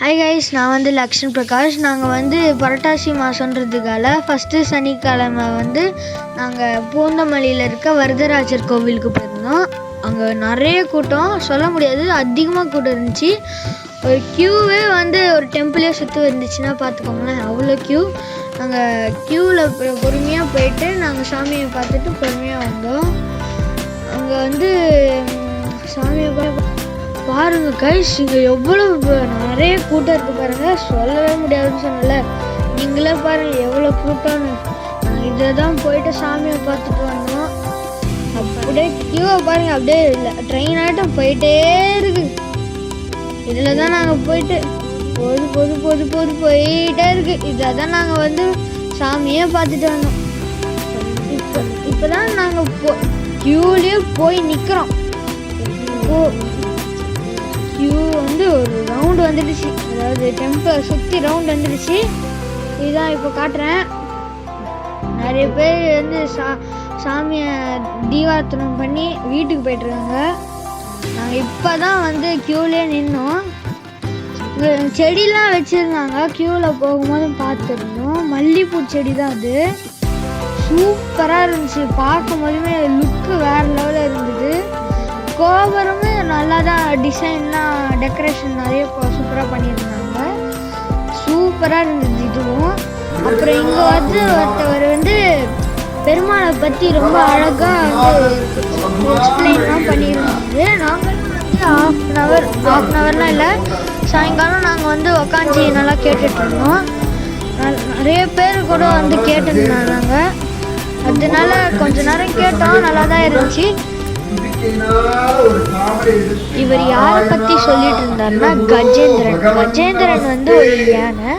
Hi guys நான் வந்து லக்ஷ்மி பிரகாஷ். நாங்கள் வந்து புரட்டாசி மாதன்றதுக்கால ஃபஸ்ட்டு சனிக்கிழமை வந்து நாங்கள் பூந்தமல்லியில் இருக்க வரதராஜர் கோவிலுக்கு போயிருந்தோம். அங்கே நிறைய கூட்டம். சொல்ல முடியாது அதிகமாக கூட்டம் இருந்துச்சு. ஒரு க்யூவே வந்து ஒரு டெம்பிளே சுற்றி இருந்துச்சுன்னா பார்த்துக்கோங்களேன் அவ்வளோ க்யூ நாங்கள் க்யூவில் பொறுமையாக போயிட்டு நாங்கள் சாமியை பார்த்துட்டு பொறுமையாக வந்தோம். அங்கே வந்து பாருங்க கைஸ் இங்கே எவ்வளோ நிறைய கூட்டம் இருக்கு பாருங்க. சொல்லவே முடியாதுன்னு சொன்னல நீங்களே பாருங்க எவ்வளோ கூட்டம்னு. நாங்கள் இதில் தான் போயிட்டு சாமியை பார்த்துட்டு வந்தோம். அப்படியே கியூவை பாருங்க அப்படியே இல்லை ட்ரெயின் ஆட்டம் போயிட்டே இருக்கு. இதில் தான் நாங்கள் போயிட்டு பொது பொது பொது பொது போயிட்டே இருக்கு. இதில் தான் நாங்கள் வந்து சாமியே பார்த்துட்டு வந்தோம். இப்போ இப்போ தான் நாங்கள் போ கியூலேயே போய் நிற்கிறோம் இப்போ க்யூ வந்து ஒரு ரவுண்டு வந்துடுச்சு. அதாவது டெம்பிள் சுற்றி ரவுண்ட் வந்துடுச்சு. இதுதான் இப்போ காட்டுறேன். நிறைய பேர் வந்து சா சாமியை தீவார்த்தனம் பண்ணி வீட்டுக்கு போயிட்டுருக்காங்க. நாங்கள் இப்போ தான் வந்து க்யூலே நின்னோம். செடிலாம் வச்சுருந்தாங்க. க்யூவில் போகும்போது பார்த்துருந்தோம். மல்லிகைப்பூ செடி தான் அது. சூப்பராக இருந்துச்சு. பார்க்கும் போதுமே லுக்கு வேறு லெவலில் இருந்தது. கோபுரமே நல்லா தான் டிசைன்லாம் டெக்கரேஷன் நிறைய சூப்பராக பண்ணியிருந்தாங்க. சூப்பராக இருந்தது இதுவும். அப்புறம் இங்கே வந்து ஒருத்தவர் வந்து பெருமாளை பற்றி ரொம்ப அழகாக வந்து எக்ஸ்பிளைன்லாம் பண்ணியிருந்தாங்க நாங்களும் வந்து half an hour half an ஹவர்லாம் இல்லை. சாயங்காலம் நாங்கள் வந்து உக்காஞ்சி நல்லா கேட்டுட்ருந்தோம். நிறைய பேர் கூட வந்து கேட்டுருந்தாங்க. அதனால கொஞ்ச நேரம் கேட்டோம். நல்லா தான் இருந்துச்சு. இவர் யாரை பற்றி சொல்லிட்டு இருந்தாருன்னா கஜேந்திரன். கஜேந்திரன் வந்து ஒரு யானை.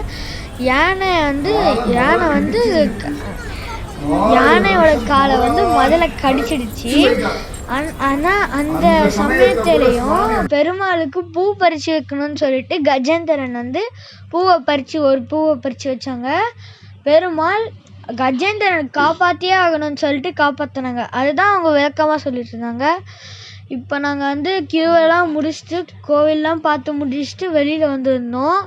யானை வந்து யானை வந்து யானையோட காலை வந்து முதல்ல கடிச்சிடுச்சு. ஆன்- ஆனா அந்த சமயத்திலையும் பெருமாளுக்கு பூ பறிச்சு வைக்கணும்னு சொல்லிட்டு கஜேந்திரன் வந்து பூவை பறிச்சு ஒரு பூவை பறிச்சு வச்சாங்க. பெருமாள் கஜேந்திரன் காப்பாற்றியே ஆகணும்னு சொல்லிட்டு காப்பாற்றினாங்க அதுதான் அவங்க விளக்கமாக சொல்லிட்டு இருந்தாங்க. இப்போ நாங்கள் வந்து கியூவெல்லாம் முடிச்சுட்டு கோவில்லாம் பார்த்து முடிச்சுட்டு வெளியில் வந்திருந்தோம்.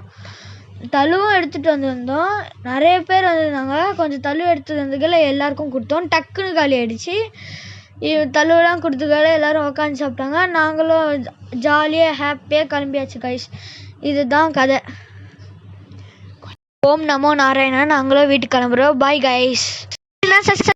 தழுவும் எடுத்துகிட்டு வந்திருந்தோம். நிறைய பேர் வந்திருந்தாங்க. கொஞ்சம் தழுவு எடுத்துட்டு வந்ததுக்குள்ள எல்லாருக்கும் கொடுத்தோம். டக்குன்னு காலி ஆகிடுச்சி தழுவெல்லாம் கொடுத்துக்கால எல்லாரும் உட்காந்து சாப்பிட்டாங்க. நாங்களும் ஜாலியாக ஹாப்பியாக கிளம்பியாச்சு கைஸ் இதுதான் கதை. ஓம் நமோ நாராயணா நாங்களும் வீட்டுக்கு கிளம்புறோம். Bye guys